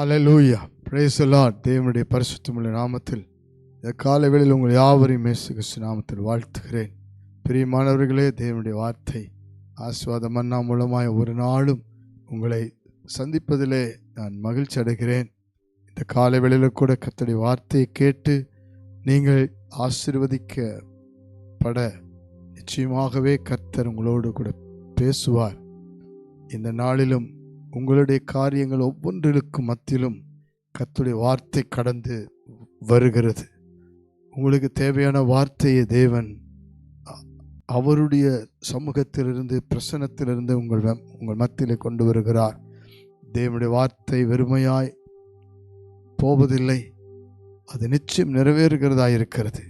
Hallelujah பிரேசலா தேவனுடைய பரிசுத்தமுள்ள நாமத்தில் இந்த காலை வேளையில் உங்கள் யாவரையும் மேசு கிறிஸ்து நாமத்தில் வாழ்த்துகிறேன். பிரியமானவர்களே தேவனுடைய வார்த்தை ஆஸ்வாத மன்னா மூலமாய் ஒரு நாளும் உங்களை சந்திப்பதிலே நான் மகிழ்ச்சி அடைகிறேன். இந்த காலை வேளையில் கூட கத்தடி வார்த்தையை கேட்டு நீங்கள் ஆசிர்வதிக்கப்பட நிச்சயமாகவே கர்த்தர் உங்களோடு கூட பேசுவார். இந்த நாளிலும் உங்களுடைய காரியங்கள் ஒவ்வொன்றிலுக்கும் மத்தியிலும் கத்துடைய வார்த்தை கடந்து வருகிறது. உங்களுக்கு தேவையான வார்த்தையை தேவன் அவருடைய சமூகத்திலிருந்து பிரசனத்திலிருந்து உங்கள் உங்கள் மத்தியிலே கொண்டு வருகிறார். தேவனுடைய வார்த்தை வெறுமையாய் போவதில்லை. அது நிச்சயம் நிறைவேறுகிறதா இருக்கிறது.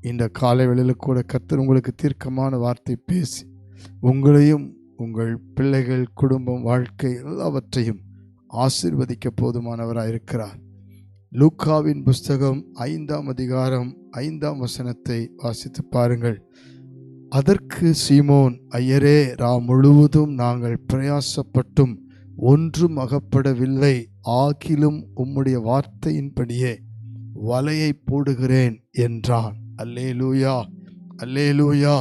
இந்த காலை வேளையில் கூட கத்தர் உங்களுக்கு தீர்க்கமான வார்த்தை பேசி உங்களையும் உங்கள் பிள்ளைகள் குடும்பம் வாழ்க்கை எல்லாவற்றையும் ஆசிர்வதிக்க போதுமானவராக இருக்கிறார் லூக்காவின் புஸ்தகம் ஐந்தாம் அதிகாரம் ஐந்தாம் வசனத்தை வாசித்து பாருங்கள். அதற்கு சீமோன் ஐயரே ரா முழுவதும் நாங்கள் பிரயாசப்பட்டும் ஒன்றும் அகப்படவில்லை. ஆகிலும் உம்முடைய வார்த்தையின்படியே வலையை போடுகிறேன் என்றான். அல்லேலூயா அல்லேலூயா.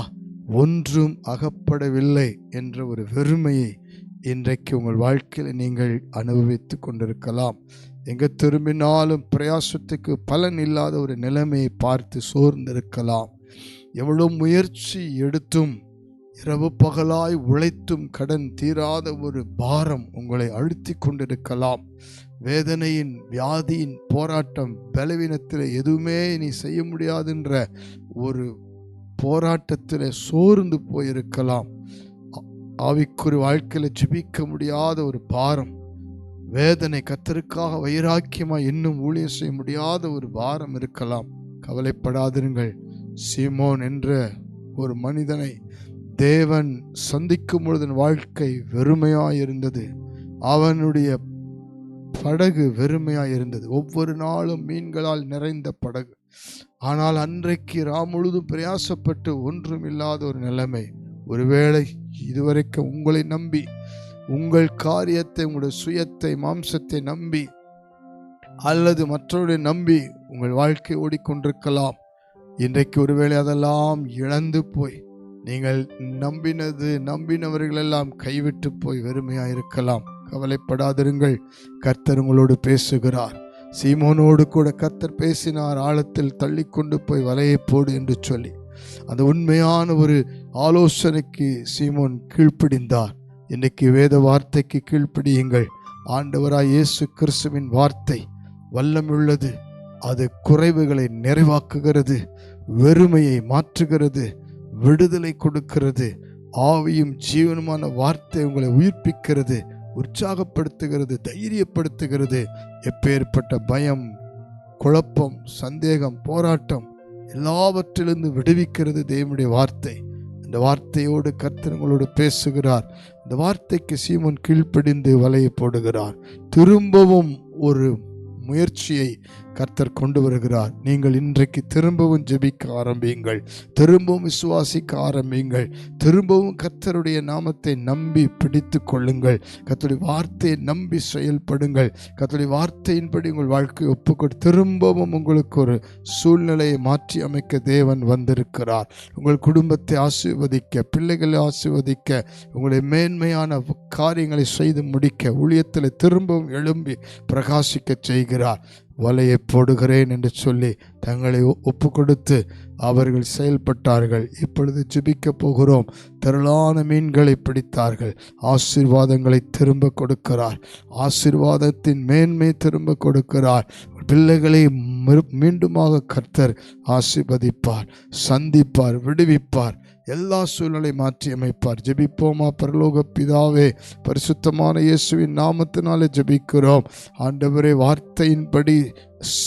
ஒன்றும் அகப்படவில்லை என்ற ஒரு வெறுமையை இன்றைக்கு உங்கள் வாழ்க்கையில் நீங்கள் அனுபவித்து கொண்டிருக்கலாம். எங்கே திரும்பினாலும் பிரயாசத்துக்கு பலன் இல்லாத ஒரு நிலைமையை பார்த்து சோர்ந்திருக்கலாம். எவ்வளோ முயற்சி எடுத்தும் இரவு பகலாய் உழைத்தும் கடன் தீராத ஒரு பாரம் உங்களை அழுத்தி கொண்டிருக்கலாம். வேதனையின் வியாதியின் போராட்டம் பலவீனத்தில் எதுவுமே நீ செய்ய முடியாதுன்ற ஒரு போராட்டத்தில் சோர்ந்து போயிருக்கலாம். ஆ- ஆவிக்குறி வாழ்க்கையில் ஜெபிக்க முடியாத ஒரு பாரம். வேதனை கத்தருக்காக வைராக்கியமாக இன்னும் ஊழியம் செய்ய முடியாத ஒரு பாரம் இருக்கலாம். கவலைப்படாதிருங்கள். சீமோன் என்ற ஒரு மனிதனை தேவன் சந்திக்கும் பொழுது வாழ்க்கை வெறுமையாக இருந்தது அவனுடைய படகு வெறுமையாக இருந்தது ஒவ்வொரு நாளும் மீன்களால் நிறைந்த படகு. ஆனால் அன்றைக்கு ராம் முழுதும் பிரயாசப்பட்டு ஒன்றும் இல்லாத ஒரு நிலைமை. ஒருவேளை இதுவரைக்கும் உங்களை நம்பி உங்கள் காரியத்தை உங்களுடைய சுயத்தை மாம்சத்தை நம்பி அல்லது மற்றவர்களை நம்பி உங்கள் வாழ்க்கை ஓடிக்கொண்டிருக்கலாம். இன்றைக்கு ஒருவேளை அதெல்லாம் இழந்து போய் நீங்கள் நம்பினது நம்பினவர்களெல்லாம் கைவிட்டு போய் வெறுமையாக இருக்கலாம் கவலைப்படாதிருங்கள். கர்த்தர் உங்களோடு பேசுகிறார். சீமோனோடு கூட கத்தர் பேசினார் ஆழத்தில் தள்ளி கொண்டு போய் வலையை போடு என்று சொல்லி. அந்த உண்மையான ஒரு ஆலோசனைக்கு சீமோன் கீழ்ப்பிடிந்தார். இன்றைக்கு வேத வார்த்தைக்கு கீழ்ப்பிடியுங்கள். ஆண்டவராய் இயேசு கிறிஸ்துவின் வார்த்தை வல்லமுள்ளது அது குறைவுகளை நிறைவாக்குகிறது வெறுமையை மாற்றுகிறது விடுதலை கொடுக்கிறது ஆவியும் ஜீவனுமான வார்த்தை உங்களை உயிர்ப்பிக்கிறது. உற்சாகப்படுத்துகிறது தைரியப்படுத்துகிறது. எப்பேற்பட்ட பயம் குழப்பம் சந்தேகம் போராட்டம் எல்லாவற்றிலிருந்து விடுவிக்கிறது தேவனுடைய வார்த்தை. இந்த வார்த்தையோடு கர்த்தர் உங்களோடு பேசுகிறார். இந்த வார்த்தைக்கு சீமன் கீழ்ப்படிந்து வலையை போடுகிறார். திரும்பவும் ஒரு முயற்சியை கர்த்தர் கொண்டு வருகிறார். நீங்கள் இன்றைக்கு திரும்பவும் ஜெபிக்க ஆரம்பியுங்கள். திரும்பவும் விசுவாசிக்க ஆரம்பியுங்கள். திரும்பவும் கர்த்தருடைய நாமத்தை நம்பி பிடித்து கொள்ளுங்கள். கர்த்தருடைய வார்த்தையை நம்பி செயல்படுங்கள். கர்த்தருடைய வார்த்தையின்படி உங்கள் வாழ்க்கையை ஒப்புக்கொடு. திரும்பவும் உங்களுக்கு ஒரு சூழ்நிலையை மாற்றி அமைக்க தேவன் வந்திருக்கிறார். உங்கள் குடும்பத்தை ஆசீர்வதிக்க பிள்ளைகளை ஆசீர்வதிக்க உங்களுடைய மேன்மையான காரியங்களை செய்து முடிக்க ஊழியத்தில் திரும்பவும் எழும்பி பிரகாசிக்க செய்கிறார். வலையை போடுகிறேன் என்று சொல்லி தங்களை ஒப்பு கொடுத்து அவர்கள் செயல்பட்டார்கள். இப்பொழுது ஜெபிக்க போகிறோம். திரளான மீன்களை பிடித்தார்கள். ஆசீர்வாதங்களை திரும்ப கொடுக்கிறார். ஆசீர்வாதத்தின் மேன்மை திரும்ப கொடுக்கிறார். பிள்ளைகளை மிரு- மீண்டுமாக கர்த்தர் ஆசிர்வதிப்பார் சந்திப்பார் விடுவிப்பார். எல்லா சூழ்நிலை மாற்றி அமைப்பார் ஜெபிப்போமா பரலோக பிதாவே பரிசுத்தமான இயேசுவின் நாமத்தினாலே ஜெபிக்கிறோம். ஆண்டவரே வார்த்தையின்படி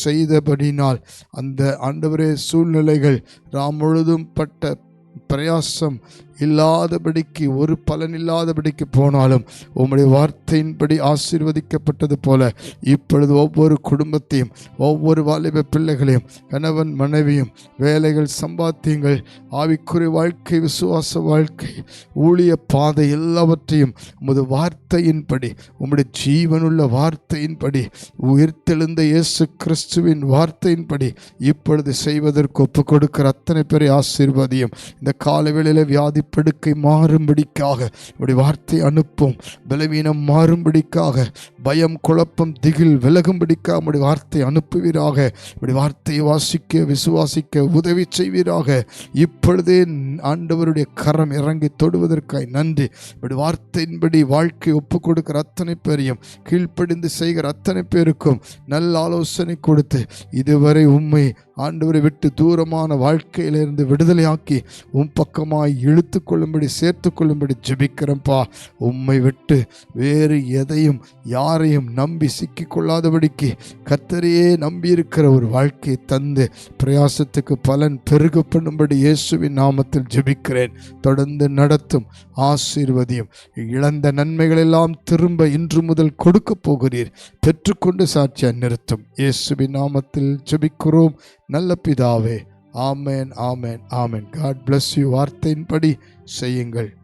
செய்தபடினால் அந்த ஆண்டவரே சூழ்நிலைகள் ராம் முழுதும் பட்ட பிரயாசம் இல்லாதபடிக்கு ஒரு பலன் இல்லாதபடிக்கு போனாலும் உம்முடைய வார்த்தையின்படி ஆசீர்வதிக்கப்பட்டது போல இப்பொழுது ஒவ்வொரு குடும்பத்தையும் ஒவ்வொரு வாலிப பிள்ளைகளையும் கணவன் மனைவியும் வேலைகள் சம்பாத்தியங்கள் ஆவிக்குறி வாழ்க்கை விசுவாச வாழ்க்கை ஊழிய பாதை எல்லாவற்றையும் உமது வார்த்தையின்படி உம்முடைய ஜீவனுள்ள வார்த்தையின்படி உயிர்த்தெழுந்த இயேசு கிறிஸ்துவின் வார்த்தையின்படி இப்பொழுது செய்வதற்கு ஒப்பு கொடுக்கிற அத்தனை பேரை ஆசீர்வாதியும். இந்த காலவேளையில் வியாதி படுக்கை மாறும்படிக்காக இப்படி வார்த்தை அனுப்பும் பலவீனம் மாறும்படிக்காக பயம் குழப்பம் திகில் விலகும்படிக்காக இப்படி வார்த்தை அனுப்புவீராக இப்படி வார்த்தையை வாசிக்க விசுவாசிக்க உதவி செய்வீராக. இப்பொழுதே ஆண்டவருடைய கரம் இறங்கி தொடுவதற்காய் நன்றி. இப்படி வார்த்தையின்படி வாழ்க்கை ஒப்பு கொடுக்கிற அத்தனை பேரையும் கீழ்ப்படிந்து செய்கிற அத்தனை பேருக்கும் நல்ல ஆலோசனை கொடுத்து இதுவரை உண்மை ஆண்டவரை விட்டு தூரமான வாழ்க்கையிலிருந்து விடுதலையாக்கி உன் பக்கமாய் இழுத்து கொள்ளும்படி சேர்த்து கொள்ளும்படி ஜெபிக்கிறேன்ப்பா. உம்மை விட்டு வேறு எதையும் யாரையும் நம்பி சிக்கிக்கொள்ளாதபடிக்கு கொள்ளாதபடிக்கு நம்பியிருக்கிற ஒரு வாழ்க்கையை தந்து பிரயாசத்துக்கு பலன் பெருக பண்ணும்படி இயேசுவின் நாமத்தில் ஜெபிக்கிறேன். தொடர்ந்து நடத்தும் ஆசீர்வதியும். இழந்த நன்மைகளெல்லாம் திரும்ப இன்று முதல் கொடுக்க போகிறீர். பெற்றுக்கொண்டு சாட்சியாக நிறுத்தும். இயேசுவின் நாமத்தில் ஜெபிக்கிறோம். நல்ல பிதாவே. ஆமேன் ஆமேன் ஆமேன். காட் பிளஸ் யூ வார்த்தையின்படி செய்யுங்கள்.